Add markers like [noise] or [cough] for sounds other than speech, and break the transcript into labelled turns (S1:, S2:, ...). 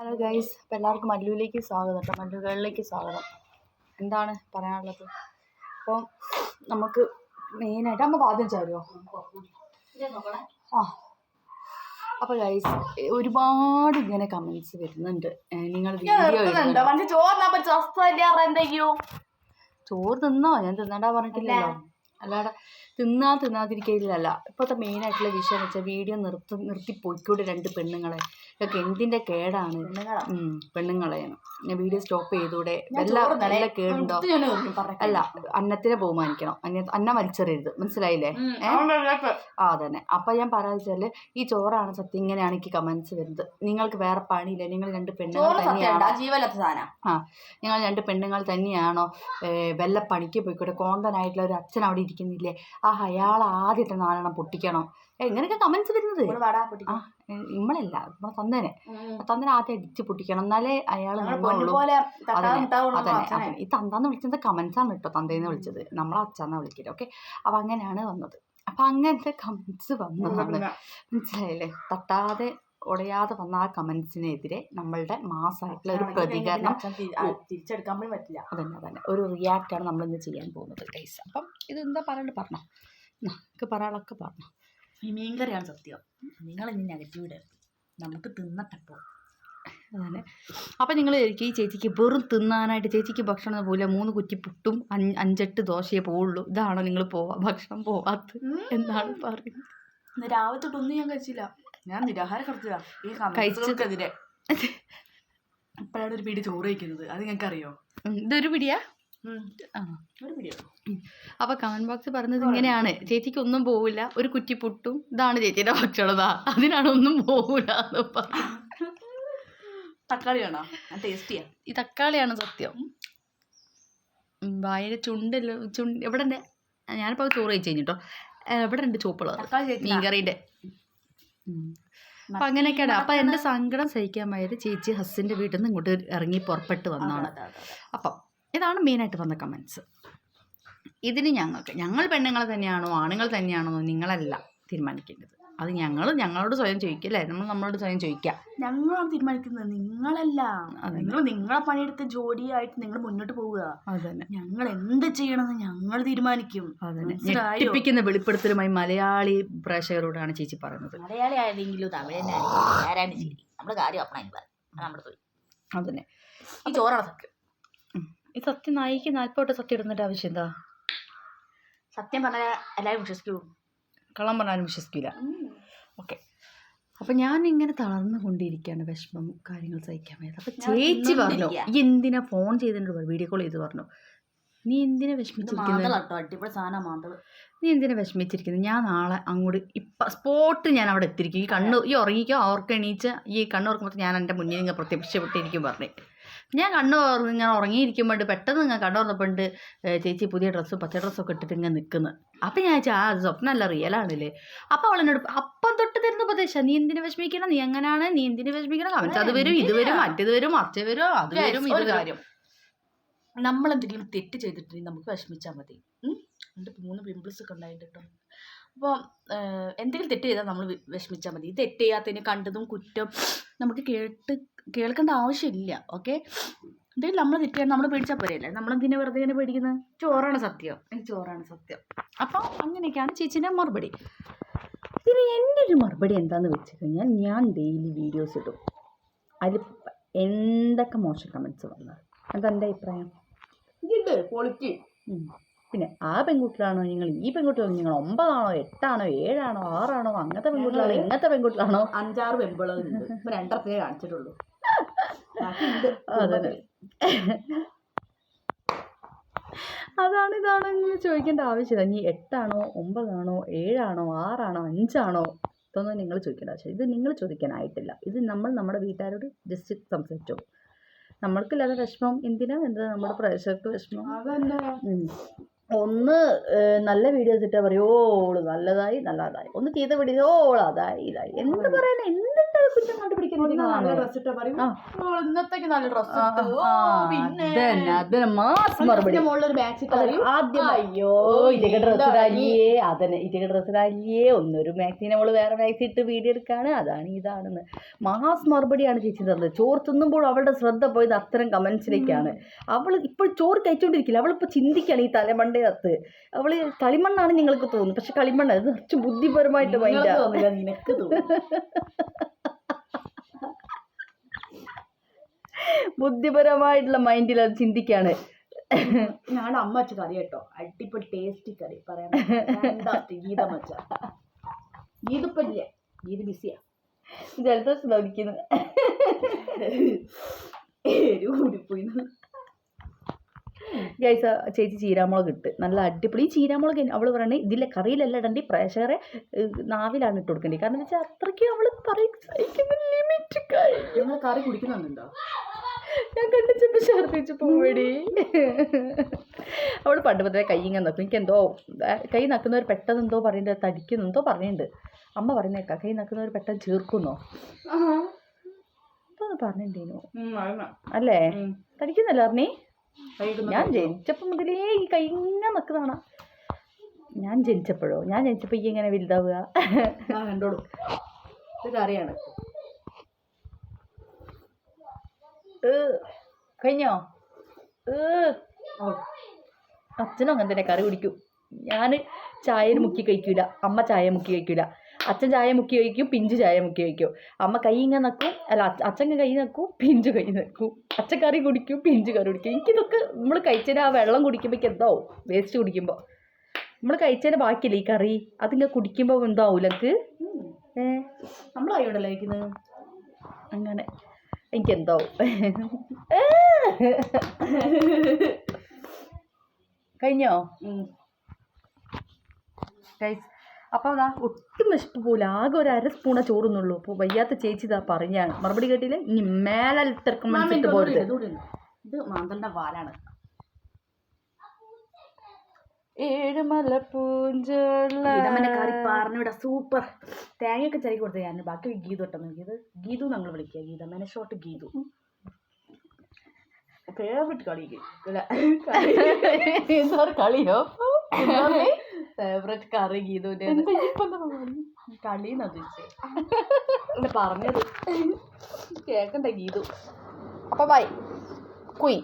S1: Hello guys അപ്പോൾ എല്ലാവർക്കും മല്ലുവിലേക്ക് സ്വാഗതം കേട്ടോ. മല്ലുകളിലേക്ക് സ്വാഗതം. എന്താണ് പറയാനുള്ളത്? അപ്പോൾ നമുക്ക് മെയിനായിട്ട് അമ്മ ആദ്യം ചാരുമോ ആ. അപ്പോൾ ഗൈസ് ഒരുപാട് ഇങ്ങനെ കമൻസ് വരുന്നുണ്ട്. നിങ്ങൾ വീഡിയോ ചോറ് തിന്നോ? ഞാൻ തിന്നണ്ടാ പറഞ്ഞിട്ടില്ലല്ലോ. അല്ലാതെ തിന്നാ തിന്നാതിരിക്കയില്ലല്ല ഇപ്പോഴത്തെ മെയിനായിട്ടുള്ള വിഷയം എന്ന് വെച്ചാൽ വീഡിയോ നിർത്തി നിർത്തി പോയിക്കൂടെ രണ്ട് പെണ്ണുങ്ങളെ. ഇതൊക്കെ എന്തിന്റെ കേടാണ്? പെണ്ണുങ്ങളെയാണ്. ഞാൻ വീഡിയോ സ്റ്റോപ്പ് ചെയ്തൂടെ? വല്ല നല്ല കേടുണ്ടോ? അല്ല അന്നത്തിനെ ബഹുമാനിക്കണം. അന്ന അന്ന വലിച്ചെറിയരുത് മനസ്സിലായില്ലേ? ആ അതന്നെ. അപ്പൊ ഞാൻ പറയാച്ചാൽ ഈ ചോറാണ് സത്യം ഇങ്ങനെയാണ് എനിക്ക് കമന്റ്സ് വരുന്നത്. നിങ്ങൾക്ക് വേറെ പണിയില്ല? നിങ്ങൾ രണ്ട് പെണ്ണുങ്ങൾ തന്നെയാണോ? ആ നിങ്ങൾ രണ്ട് പെണ്ണുങ്ങൾ തന്നെയാണോ? വല്ല പണിക്ക് പോയിക്കോട്ടെ. കോന്തനായിട്ടുള്ള ഒരു അച്ഛൻ അവിടെ ഇരിക്കുന്നില്ലേ? ആ അയാൾ ആദ്യത്തെ നാലെണ്ണം പൊട്ടിക്കണം. ഏ, കമന്റ്സ് വരുന്നത്? ആ നമ്മളല്ല നമ്മളെ തന്നേനെ തന്നേനെ ആദ്യം അടിച്ച് പൊട്ടിക്കണം. എന്നാലേ അയാൾ അതന്നെ. ഈ തന്താന്ന് വിളിച്ചത് കമന്റ്സ് ആണ് കേട്ടോ. തന്തേന്ന് വിളിച്ചത്. നമ്മളെ അച്ഛന്നാ വിളിക്കൽ. ഓക്കെ അപ്പൊ അങ്ങനെയാണ് വന്നത്. അപ്പൊ അങ്ങനത്തെ കമന്റ്സ് വന്നതാണ് മനസ്സിലായില്ലേ? തട്ടാതെ ഉടയാതെ വന്ന ആ കമന്റ്സിനെതിരെ നമ്മളുടെ മാസമായിട്ടുള്ള ഒരു പ്രതികരണം
S2: തിരിച്ചെടുക്കാൻ പറ്റില്ല.
S1: അതന്നെ അതന്നെ. ഒരു റിയാക്റ്റ് ആണ് നമ്മൾ ഇന്ന് ചെയ്യാൻ പോകുന്നത് ഗൈസ് അപ്പം ഇത് എന്താ പറയണ്ട് പറഞ്ഞോ നമുക്ക് പറയാനൊക്കെ പറഞ്ഞോ?
S2: ഈ മീൻകറിയാണ് സത്യം. നിങ്ങൾ ഇനി നെഗറ്റീവ് ഇടരുത്. നമുക്ക് തിന്നട്ടപ്പോ
S1: അതന്നെ അപ്പം നിങ്ങൾ ഈ ചേച്ചിക്ക് വെറും തിന്നാനായിട്ട് ചേച്ചിക്ക് ഭക്ഷണം പോലെ മൂന്ന് കുറ്റി പുട്ടും അഞ്ച് അഞ്ചെട്ട് ദോശയെ പോവുള്ളൂ. ഇതാണോ നിങ്ങൾ പോവാ ഭക്ഷണം പോവാത്ത എന്നാണ് പറയുന്നത്?
S2: രാവിലെ തൊട്ടൊന്നും ഞാൻ കഴിച്ചില്ല. ഞാൻ നിരാഹാരം കഴിച്ചതാ. ഈ
S1: കഴിച്ചത്-
S2: കമന്റ്സുകൾക്കെതിരെ ഇപ്പോഴാണ് ഒരു പിടി ചോറ് കഴിക്കുന്നത്. അത്
S1: ഉം, ഇതൊരു പിടിയാ? ആ. കമന്റ് ബോക്സ് പറഞ്ഞത് ഇങ്ങനെയാണ്. ചേച്ചിക്ക് ഒന്നും പോവില്ല. ഒരു കുറ്റി പുട്ടും ഇതാണ് ചേച്ചിയുടെ ഭക്ഷണം അതിനാണ് ഒന്നും പോവില്ല എന്ന് തക്കാളിയാണോ?
S2: തക്കാളി ടേസ്റ്റിയാ.
S1: ഈ തക്കാളിയാണ് സത്യം. ഉം, വായിലെ ചുണ്ടല്ലോ ചുണ്ട് എവിടെ ഉണ്ട്? ഞാനിപ്പോൾ ചോറ് കഴിച്ച് കഴിഞ്ഞിട്ടോ. എവിടെ ഉണ്ട് ചോപ്പുള്ളത്? മീൻകറിയുടെ. അപ്പം അങ്ങനെയൊക്കെയാണ്. അപ്പം എന്റെ സങ്കടം സഹിക്കാൻ വയ്യത് ചേച്ചി ഹസ്സിന്റെ വീട്ടിൽ നിന്ന് ഇങ്ങോട്ട് ഇറങ്ങി പുറപ്പെട്ട് വന്നതാണ്. അപ്പം ഇതാണ് മെയിനായിട്ട് വന്ന കമൻസ് ഇതിന് ഞങ്ങൾക്ക് ഞങ്ങൾ പെണ്ണുങ്ങൾ തന്നെയാണോ ആണുങ്ങൾ തന്നെയാണോ നിങ്ങളല്ല തീരുമാനിക്കേണ്ടത്. അത് ഞങ്ങൾ ഞങ്ങളോട് സ്വയം ചോദിക്കല്ലേ? നമ്മൾ നമ്മളോട് സ്വയം ചോദിക്കാം.
S2: ഞങ്ങളാണ് തീരുമാനിക്കുന്നത്. നിങ്ങളല്ല. നിങ്ങൾ നിങ്ങളെ പണിയെടുത്ത് ജോലിയായിട്ട് നിങ്ങൾ മുന്നോട്ട് പോവുക.
S1: അതന്നെ.
S2: ഞങ്ങൾ എന്ത് ചെയ്യണമെന്ന് ഞങ്ങൾ തീരുമാനിക്കും?
S1: ഞെട്ടിപ്പിക്കുന്ന വെളിപ്പെടുത്തലുമായി മലയാളി പ്രേക്ഷകരോടാണ് ചേച്ചി പറയുന്നത്.
S2: മലയാളി ആയെങ്കിലും തമിഴ് നമ്മുടെ കാര്യം
S1: അതന്നെ.
S2: ഈ ചോറാണ് സത്യം.
S1: ഈ സത്യം നായിക്ക് നാൽപ്പോട്ട് സത്യം ഇടുന്നതിന്റെ ആവശ്യം എന്താ?
S2: സത്യം പറഞ്ഞാൽ എല്ലാവരും വിശ്വസിക്കൂ.
S1: കള്ളം പറഞ്ഞാലും വിശ്വസിക്കില്ല ഓക്കെ. അപ്പം ഞാൻ ഇങ്ങനെ തളർന്നു കൊണ്ടിരിക്കുകയാണ് വിഷമം കാര്യങ്ങൾ സഹിക്കാൻ വേണ്ടി അപ്പം ചേച്ചി പറഞ്ഞു ഈ എന്തിനാ ഫോൺ ചെയ്തിട്ടുണ്ട് വീഡിയോ കോൾ ചെയ്ത്? പറഞ്ഞു. നീ എന്തിനാ വിഷമിച്ചിരിക്കുന്നത് നീ എന്തിനാ വിഷമിച്ചിരിക്കുന്നത് ഞാൻ നാളെ അങ്ങോട്ട് ഇപ്പം സ്പോട്ട് ഞാൻ അവിടെ എത്തിയിരിക്കും. ഈ കണ്ണ് ഈ ഉറങ്ങിക്കോ അവർക്ക് എണീച്ച് ഈ കണ്ണ് ഉറക്കുമ്പോൾ ഞാൻ എന്റെ മുന്നിൽ ഇങ്ങനെ പ്രത്യക്ഷപ്പെട്ടിരിക്കും പറഞ്ഞു. ഞാൻ കണ്ണു തുറന്ന് ഇങ്ങനെ ഉറങ്ങിയിരിക്കുമ്പോൾ പെട്ടെന്ന് ഞാൻ കണ്ണു തുറന്നപ്പോണ്ട് ചേച്ചി പുതിയ ഡ്രസ്സും പച്ച ഡ്രസ്സൊക്കെ ഇട്ടിട്ട് ഇങ്ങനെ നിൽക്കുന്നത് അപ്പം ഞാൻ വെച്ചാൽ ആ സ്വപ്നമല്ല റിയലാണല്ലേ അപ്പം അവളെന്നോട് അപ്പം തൊട്ട് തരുന്ന ഉപദേശം നീ എന്തിനു വിഷമിക്കണം? നീ എങ്ങനെയാണ് നീ എന്തിനു വിഷമിക്കണം? അവൻ അത് വരും ഇത് വരും മറ്റേത് വരും മറ്റേ വരും അത് വരും ഇത്
S2: കാര്യം. നമ്മളെന്തെങ്കിലും തെറ്റ് ചെയ്തിട്ടുണ്ടെങ്കിൽ നമുക്ക് വിഷമിച്ചാൽ മതി? എന്റെ മൂന്ന് പിമ്പിൾസ് ഒക്കെ ഉണ്ടായിട്ട് കേട്ടോ. അപ്പോൾ എന്തെങ്കിലും തെറ്റ് ചെയ്താൽ നമ്മൾ വിഷമിച്ചാൽ മതി. തെറ്റ് ചെയ്യാത്തതിന് കണ്ടതും കുറ്റം നമുക്ക് കേട്ട് കേൾക്കേണ്ട ആവശ്യമില്ല ഓക്കെ എന്തെങ്കിലും നമ്മൾ തെറ്റിയാൽ നമ്മൾ പേടിച്ചാൽ പോരെയല്ലേ നമ്മളെന്തിനെ വെറുതെ ഇങ്ങനെ പേടിക്കുന്നത് ചോറാണ് സത്യം.
S1: എനിക്ക് ചോറാണ് സത്യം. അപ്പോൾ അങ്ങനെയൊക്കെയാണ് ചേച്ചീന്റെ മറുപടി. ഇതിന് എന്റെ ഒരു മറുപടി എന്താന്ന് വെച്ച് കഴിഞ്ഞാൽ ഞാൻ ഡെയിലി വീഡിയോസ് ഇടും. അതിൽ എന്തൊക്കെ മോശം കമൻസ് വന്നത് അതെന്റെ അഭിപ്രായം?
S2: ഇതുണ്ട് ക്വാളിറ്റി
S1: പിന്നെ ആ പെൺകുട്ടികളാണോ നിങ്ങൾ? ഈ പെൺകുട്ടികൾ നിങ്ങൾ ഒമ്പതാണോ? എട്ടാണോ? ഏഴാണോ? ആറാണോ? അങ്ങനത്തെ പെൺകുട്ടികളാണോ? ഇങ്ങനത്തെ പെൺകുട്ടികളാണോ?
S2: അഞ്ചാറ് ഇപ്പൊ രണ്ടരത്തേ കാണിച്ചിട്ടുള്ളൂ.
S1: അതന്നെ അതാണ് ഇതാണ് ഇങ്ങനെ ചോദിക്കേണ്ട ആവശ്യമില്ല. നീ എട്ടാണോ ഒമ്പതാണോ ഏഴാണോ ആറാണോ അഞ്ചാണോ ഇതൊന്നും നിങ്ങൾ ചോദിക്കേണ്ട ആവശ്യം ഇത് നിങ്ങൾ ചോദിക്കാനായിട്ടില്ല. ഇത് നമ്മൾ നമ്മുടെ വീട്ടുകാരോട് ജസ്റ്റ് സംസാരിച്ചു. നമ്മൾക്കില്ലാതെ വിഷമം എന്തിനാ? എന്താ നമ്മുടെ പ്രേക്ഷകർക്ക് വിഷമം. ഒന്ന് നല്ല വീഡിയോ ഇട്ടാ പറയും ഓ ഓൾ നല്ലതായി നല്ലതായി. ഒന്ന് ചെയ്ത വീഡിയോ ഓ ഓൾ അതായി ഇതായി. എന്ത് പറയാനാ എന്തുണ്ട് കുറ്റം കണ്ടുപിടിക്കുന്നത്
S2: നല്ല
S1: നിങ്ങളാണ്
S2: ഡ്രസ് ഇട്ടാ പറയും
S1: ആ.
S2: "ഓ, ഇന്നത്തേക്ക് നല്ല ഡ്രസ്
S1: ആ,
S2: ഇട്ടു.
S1: ആ,
S2: ഓ, പിന്നെ?
S1: അതന്നെ അതന്നെ മാസ് മറുപടി.
S2: മുകളിലൊരു ബാഗ് ഇട്ടാ
S1: അതെ,
S2: പറയും
S1: ആദ്യം
S2: അയ്യോ
S1: ഇതൊക്കെ അതന്നെ ഒന്നൊരു മാക്സിനെ നമ്മൾ വേറെ മാക്സി ഇട്ട് വീഡിയോ എടുക്കാണ് അതാണ് ഇതാണെന്ന്. മാസ് മറുപടിയാണ് ചേച്ചി തന്നത്. ചോറ് തിന്നുമ്പോൾ അവളുടെ ശ്രദ്ധ പോയത് അത്തരം കമന്റ്സിലേക്കാണ് അവൾ ഇപ്പോൾ ചോറ് കഴിച്ചോണ്ടിരിക്കില്ല. അവളിപ്പോൾ ചിന്തിക്കുകയാണ് ഈ തലമണ്ടയത്ത് അവൾ കളിമണ്ണാണ് നിങ്ങൾക്ക് തോന്നുന്നു പക്ഷെ കളിമണ്ണ് അത് കുറച്ച് ബുദ്ധിപരമായിട്ട് മൈൻഡാ ബുദ്ധിപരമായിട്ടുള്ള മൈൻഡിൽ അത് ചിന്തിക്കാണ്.
S2: ഞാൻ അമ്മ വെച്ച കറി കേട്ടോ. അടിപൊളി ടേസ്റ്റി കറി. പറയാൻ ഗീത മച്ച ഗീതിപ്പല്ലേ ഗീത് ബിസിയാ.
S1: ജലദോഷം ധരിക്കുന്നു
S2: കൂടിപ്പോയി
S1: ഗൈസ് ചേച്ചി ചീരാമുളക് ഇട്ട്. നല്ല അടിപൊളി. ഈ ചീരാമുളക് അവൾ പറയണേ ഇതിലെ കറിയിലല്ല ഇടണ്ടി പ്രേക്ഷകരെ നാവിലാണ് ഇട്ട് കൊടുക്കേണ്ടത്. കാരണം വെച്ചാൽ അത്രയ്ക്ക് അവൾ പറയും ലിമിറ്റ്
S2: നിങ്ങൾ കറി കുടിക്കുന്നുണ്ടോ?
S1: ഞാൻ കണ്ടിച്ചപ്പോൾ ഛർദ്ദിച്ചു പോവടി. അവൾ പണ്ട് മുതലേ കൈ ഇങ്ങനെ നക്കും. എനിക്ക് എന്തോ കൈ നക്കുന്നവർ പെട്ടെന്ന് എന്തോ പറയുന്നുണ്ട് തടിക്കുന്നു എന്തോ പറയുന്നുണ്ട്. അമ്മ പറയുന്നേക്കാ കൈ നക്കുന്നവർ പെട്ടെന്ന് ചേർക്കുന്നോ? എന്തോ പറഞ്ഞിട്ടുണ്ടേനു അല്ലേ? തടിക്കുന്നല്ലോ അറിഞ്ഞേ ഞാൻ ജനിച്ചപ്പോൾ മുതലേ ഈ കൈ ഇങ്ങനെ നിൽക്കുന്നതാണ് ഞാൻ ജനിച്ചപ്പോഴോ? ഞാൻ ജനിച്ചപ്പോൾ ഈ ഇങ്ങനെ വലുതാവുക.
S2: കണ്ടോളൂ. ഇത് കറിയാണ്
S1: കഴിഞ്ഞോ? അച്ഛനും അങ്ങനെ തന്നെ കറി കുടിക്കും. ഞാൻ ചായയിൽ മുക്കി കഴിക്കൂല. അമ്മ ചായ മുക്കി കഴിക്കൂല. അച്ഛൻ ചായ മുക്കി കഴിക്കും പിഞ്ച് ചായ മുക്കി കഴിക്കും. അമ്മ കൈ ഇങ്ങനെ നക്കും അല്ല അച്ഛൻ കൈ നക്കും പിഞ്ച് കൈ നക്കും. അച്ഛൻ കറി കുടിക്കും പിഞ്ച് കറി കുടിക്കും. എനിക്കിതൊക്കെ നമ്മൾ കഴിച്ചതിന് ആ വെള്ളം കുടിക്കുമ്പോൾ എന്താ വേസ്റ്റ് കുടിക്കുമ്പോൾ നമ്മൾ കഴിച്ചതിന് ബാക്കിയില്ലേ ഈ കറി? അതിങ്ങനെ കുടിക്കുമ്പോൾ എന്താ എനിക്ക് ഏ
S2: നമ്മളായോടല്ലേ കഴിക്കുന്നത്
S1: അങ്ങനെ. എനിക്കെന്താവും [laughs] കഴിഞ്ഞോ? ഗൈസ് അപ്പോൾ അതാ ഒട്ടും വിശപ്പ് പോലും ആകെ ഒരു അര സ്പൂണേ ചോറുന്നുള്ളൂ. അപ്പോൾ വയ്യാത്ത ചേച്ചി ഇതാ പറഞ്ഞാണ് മറുപടി കേട്ടില്ല? ഇനി മേലെ ഇട്ടിറക്കും മനസ്സിട്ട് പോരുത്
S2: ഇത് മാന്തലിന്റെ വാലാണ്.
S1: ഏഴുമല പൂഞ്ചോള
S2: ഇതമ്മന്റെ കറി പറഞ്ഞൂടെ സൂപ്പർ. തേങ്ങയൊക്കെ ചെറിയ കൊടുത്തു ഞാൻ ബാക്കി ഗീതു ഇട്ടെന്ന് നോക്കിയത് ഗീതു ഞങ്ങൾ വിളിക്കുക ഗീതമ്മേനെ ഷോർട്ട് ഗീതു. ഫേവറേറ്റ് കളി [laughs]
S1: കളിയോ? [laughs]
S2: ഫേവറേറ്റ് കറി ഗീതുവിന്റെ കളി നദിച്ച് പറഞ്ഞത്. കേക്കണ്ട ഗീതു?
S1: അപ്പൊ ബൈ കുയി